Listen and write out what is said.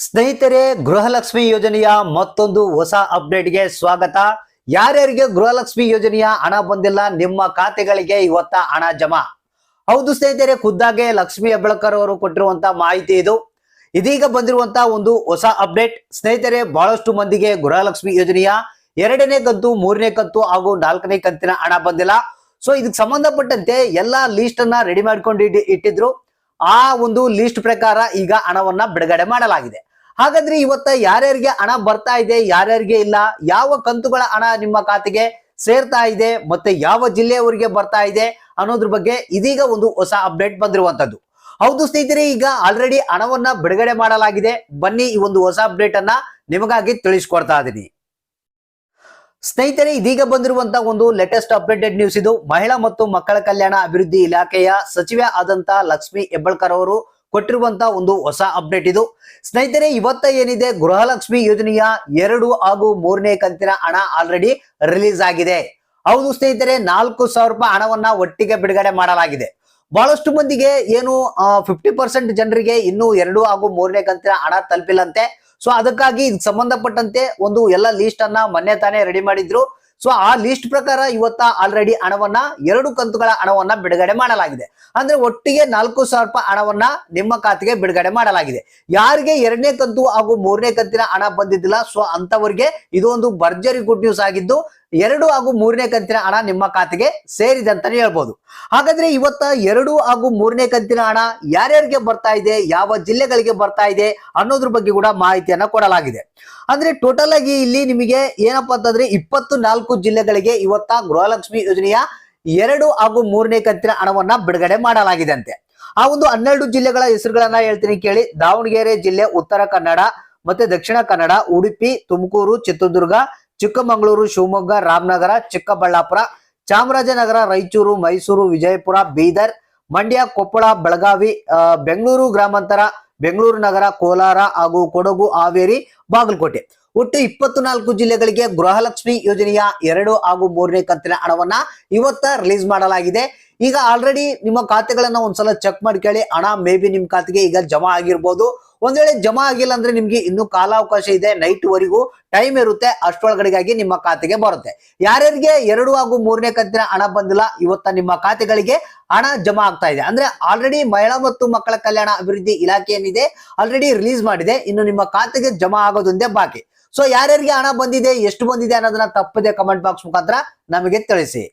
ಸ್ನೇಹಿತರೆ, ಗೃಹಲಕ್ಷ್ಮಿ ಯೋಜನೆಯ ಮತ್ತೊಂದು ಹೊಸ ಅಪ್ಡೇಟ್ಗೆ ಸ್ವಾಗತ. ಯಾರ್ಯಾರಿಗೆ ಗೃಹಲಕ್ಷ್ಮಿ ಯೋಜನೆಯ ಹಣ ಬಂದಿಲ್ಲ, ನಿಮ್ಮ ಖಾತೆಗಳಿಗೆ ಇವತ್ತ ಹಣ ಜಮಾ. ಹೌದು ಸ್ನೇಹಿತರೆ, ಖುದ್ದಾಗೆ ಲಕ್ಷ್ಮಿ ಹೆಬ್ಬಳಕರ್ ಅವರು ಕೊಟ್ಟಿರುವಂತ ಮಾಹಿತಿ ಇದು. ಇದೀಗ ಬಂದಿರುವಂತ ಒಂದು ಹೊಸ ಅಪ್ಡೇಟ್. ಸ್ನೇಹಿತರೆ, ಬಹಳಷ್ಟು ಮಂದಿಗೆ ಗೃಹಲಕ್ಷ್ಮಿ ಯೋಜನೆಯ ಎರಡನೇ ಕಂತು, ಮೂರನೇ ಕಂತು ಹಾಗೂ ನಾಲ್ಕನೇ ಕಂತಿನ ಹಣ ಬಂದಿಲ್ಲ. ಸೊ ಇದಕ್ಕೆ ಸಂಬಂಧಪಟ್ಟಂತೆ ಎಲ್ಲಾ ಲೀಸ್ಟ್ ಅನ್ನ ರೆಡಿ ಮಾಡ್ಕೊಂಡು ಇಟ್ಟಿದ್ರು. ಆ ಒಂದು ಲೀಸ್ಟ್ ಪ್ರಕಾರ ಈಗ ಹಣವನ್ನ ಬಿಡುಗಡೆ ಮಾಡಲಾಗಿದೆ. ಹಾಗಾದ್ರೆ ಇವತ್ತ ಯಾರ್ಯಾರಿಗೆ ಹಣ ಬರ್ತಾ ಇದೆ, ಯಾರ್ಯಾರಿಗೆ ಇಲ್ಲ, ಯಾವ ಕಂತುಗಳ ಹಣ ನಿಮ್ಮ ಖಾತೆಗೆ ಸೇರ್ತಾ ಇದೆ, ಮತ್ತೆ ಯಾವ ಜಿಲ್ಲೆಯವರಿಗೆ ಬರ್ತಾ ಇದೆ ಅನ್ನೋದ್ರ ಬಗ್ಗೆ ಇದೀಗ ಒಂದು ಹೊಸ ಅಪ್ಡೇಟ್ ಬಂದಿರುವಂತದ್ದು ಹೌದು ಸ್ನೇಹಿತರೆ, ಈಗ ಆಲ್ರೆಡಿ ಹಣವನ್ನ ಬಿಡುಗಡೆ ಮಾಡಲಾಗಿದೆ. ಬನ್ನಿ ಈ ಒಂದು ಹೊಸ ಅಪ್ಡೇಟ್ ಅನ್ನ ನಿಮಗಾಗಿ ತಿಳಿಸ್ಕೊಡ್ತಾ ಇದ್ದೀನಿ ಸ್ನೇಹಿತರೆ, ಇದೀಗ ಬಂದಿರುವಂತ ಒಂದು ಲೇಟೆಸ್ಟ್ ಅಪ್ಡೇಟೆಡ್ ನ್ಯೂಸ್ ಇದು. ಮಹಿಳಾ ಮತ್ತು ಮಕ್ಕಳ ಕಲ್ಯಾಣ ಅಭಿವೃದ್ಧಿ ಇಲಾಖೆಯ ಸಚಿವೆ ಆದಂತ ಲಕ್ಷ್ಮಿ ಹೆಬ್ಬಳ್ಕರ್ ಅವರು ಕೊಟ್ಟಿರುವಂತ ಒಂದು ಹೊಸ ಅಪ್ಡೇಟ್ ಇದು. ಸ್ನೇಹಿತರೆ, ಇವತ್ತ ಏನಿದೆ? ಗೃಹಲಕ್ಷ್ಮಿ ಯೋಜನೆಯ ಎರಡು ಹಾಗೂ ಮೂರನೇ ಕಂತಿನ ಹಣ ಆಲ್ರೆಡಿ ರಿಲೀಸ್ ಆಗಿದೆ. ಹೌದು ಸ್ನೇಹಿತರೆ, ನಾಲ್ಕು ಸಾವಿರ ರೂಪಾಯಿ ಹಣವನ್ನ ಒಟ್ಟಿಗೆ ಬಿಡುಗಡೆ ಮಾಡಲಾಗಿದೆ. ಬಹಳಷ್ಟು ಮಂದಿಗೆ ಏನು ಫಿಫ್ಟಿ ಪರ್ಸೆಂಟ್ ಜನರಿಗೆ ಇನ್ನೂ ಎರಡು ಹಾಗೂ ಮೂರನೇ ಕಂತಿನ ಹಣ ತಲುಪಿಲ್ಲಂತೆ. ಸೊ ಅದಕ್ಕಾಗಿ ಸಂಬಂಧಪಟ್ಟಂತೆ ಒಂದು ಎಲ್ಲ ಲೀಸ್ಟ್ ಅನ್ನ ಮೊನ್ನೆ ತಾನೇ ರೆಡಿ ಮಾಡಿದ್ರು. ಸೊ ಆ ಲಿಸ್ಟ್ ಪ್ರಕಾರ ಇವತ್ತ ಆಲ್ರೆಡಿ ಹಣವನ್ನ ಎರಡು ಕಂತುಗಳ ಹಣವನ್ನ ಬಿಡುಗಡೆ ಮಾಡಲಾಗಿದೆ. ಅಂದ್ರೆ ಒಟ್ಟಿಗೆ ನಾಲ್ಕು ಸಾವಿರ ರೂಪಾಯಿ ಹಣವನ್ನ ನಿಮ್ಮ ಖಾತೆಗೆ ಬಿಡುಗಡೆ ಮಾಡಲಾಗಿದೆ. ಯಾರಿಗೆ ಎರಡನೇ ಕಂತು ಹಾಗೂ ಮೂರನೇ ಕಂತಿನ ಹಣ ಬಂದಿದ್ದಿಲ್ಲ ಸೊ ಅಂತವರಿಗೆ ಇದು ಒಂದು ಭರ್ಜರಿ ಗುಡ್ ನ್ಯೂಸ್ ಆಗಿದ್ದು ಎರಡು ಹಾಗೂ ಮೂರನೇ ಕಂತಿನ ಹಣ ನಿಮ್ಮ ಖಾತೆಗೆ ಸೇರಿದೆ ಅಂತಾನೆ ಹೇಳ್ಬೋದು. ಹಾಗಾದ್ರೆ ಇವತ್ತ ಎರಡು ಹಾಗೂ ಮೂರನೇ ಕಂತಿನ ಹಣ ಯಾರ್ಯಾರಿಗೆ ಬರ್ತಾ ಇದೆ, ಯಾವ ಜಿಲ್ಲೆಗಳಿಗೆ ಬರ್ತಾ ಇದೆ ಅನ್ನೋದ್ರ ಬಗ್ಗೆ ಕೂಡ ಮಾಹಿತಿಯನ್ನ ಕೊಡಲಾಗಿದೆ. ಅಂದ್ರೆ ಟೋಟಲ್ ಆಗಿ ಇಲ್ಲಿ ನಿಮಗೆ ಏನಪ್ಪಾ ಅಂತಂದ್ರೆ ಇಪ್ಪತ್ತು ನಾಲ್ಕು ಜಿಲ್ಲೆಗಳಿಗೆ ಇವತ್ತ ಗೃಹಲಕ್ಷ್ಮಿ ಯೋಜನೆಯ ಎರಡು ಹಾಗೂ ಮೂರನೇ ಕಂತಿನ ಹಣವನ್ನ ಬಿಡುಗಡೆ ಮಾಡಲಾಗಿದೆ ಅಂತೆ. ಆ ಒಂದು ಹನ್ನೆರಡು ಜಿಲ್ಲೆಗಳ ಹೆಸರುಗಳನ್ನ ಹೇಳ್ತೀನಿ ಕೇಳಿ. ದಾವಣಗೆರೆ ಜಿಲ್ಲೆ, ಉತ್ತರ ಕನ್ನಡ, ಮತ್ತೆ ದಕ್ಷಿಣ ಕನ್ನಡ, ಉಡುಪಿ, ತುಮಕೂರು, ಚಿತ್ರದುರ್ಗ ಚಿಕ್ಕಮಗಳೂರು, ಶಿವಮೊಗ್ಗ, ರಾಮನಗರ, ಚಿಕ್ಕಬಳ್ಳಾಪುರ, ಚಾಮರಾಜನಗರ, ರಾಯಚೂರು, ಮೈಸೂರು, ವಿಜಯಪುರ, ಬೀದರ್, ಮಂಡ್ಯ, ಕೊಪ್ಪಳ, ಬೆಳಗಾವಿ ಬೆಂಗಳೂರು ಗ್ರಾಮಾಂತರ, ಬೆಂಗಳೂರು ನಗರ, ಕೋಲಾರ ಹಾಗೂ ಕೊಡಗು, ಹಾವೇರಿ, ಬಾಗಲಕೋಟೆ. ಒಟ್ಟು ಇಪ್ಪತ್ತು ನಾಲ್ಕು ಜಿಲ್ಲೆಗಳಿಗೆ ಗೃಹಲಕ್ಷ್ಮಿ ಯೋಜನೆಯ ಎರಡು ಹಾಗೂ ಮೂರನೇ ಕಂತಿನ ಹಣವನ್ನ ಇವತ್ತ ರಿಲೀಸ್ ಮಾಡಲಾಗಿದೆ. ಈಗ ಆಲ್ರೆಡಿ ನಿಮ್ಮ ಖಾತೆಗಳನ್ನ ಒಂದ್ಸಲ ಚೆಕ್ ಮಾಡ್ಕೊಳ್ಳಿ ಹಣ ಮೇ ಬಿ ನಿಮ್ ಖಾತೆಗೆ ಈಗ ಜಮಾ ಆಗಿರ್ಬೋದು. ಒಂದ್ ವೇಳೆ ಜಮಾ ಆಗಿಲ್ಲ ಅಂದ್ರೆ ನಿಮ್ಗೆ ಇನ್ನು ಕಾಲಾವಕಾಶ ಇದೆ ನೈಟ್ ವರೆಗೂ ಟೈಮ್ ಇರುತ್ತೆ ಅಷ್ಟೊಳಗಡೆಗಾಗಿ ನಿಮ್ಮ ಖಾತೆಗೆ ಬರುತ್ತೆ. ಯಾರ್ಯಾರಿಗೆ ಎರಡು ಹಾಗೂ ಮೂರನೇ ಕಂತಿನ ಹಣ ಬಂದಿಲ್ಲ, ಇವತ್ತ ನಿಮ್ಮ ಖಾತೆಗಳಿಗೆ ಹಣ ಜಮಾ ಆಗ್ತಾ ಇದೆ. ಅಂದ್ರೆ ಆಲ್ರೆಡಿ ಮಹಿಳಾ ಮತ್ತು ಮಕ್ಕಳ ಕಲ್ಯಾಣ ಅಭಿವೃದ್ಧಿ ಇಲಾಖೆ ಏನಿದೆ ಆಲ್ರೆಡಿ ರಿಲೀಸ್ ಮಾಡಿದೆ, ಇನ್ನು ನಿಮ್ಮ ಖಾತೆಗೆ ಜಮಾ ಆಗೋದೊಂದೇ ಬಾಕಿ. ಸೊ ಯಾರ್ಯಾರಿಗೆ ಹಣ ಬಂದಿದೆ ಎಷ್ಟು ಬಂದಿದೆ ಅನ್ನೋದನ್ನ ತಪ್ಪದೆ ಕಮೆಂಟ್ ಬಾಕ್ಸ್ ಮುಖಾಂತರ ನಮಗೆ ತಿಳಿಸಿ.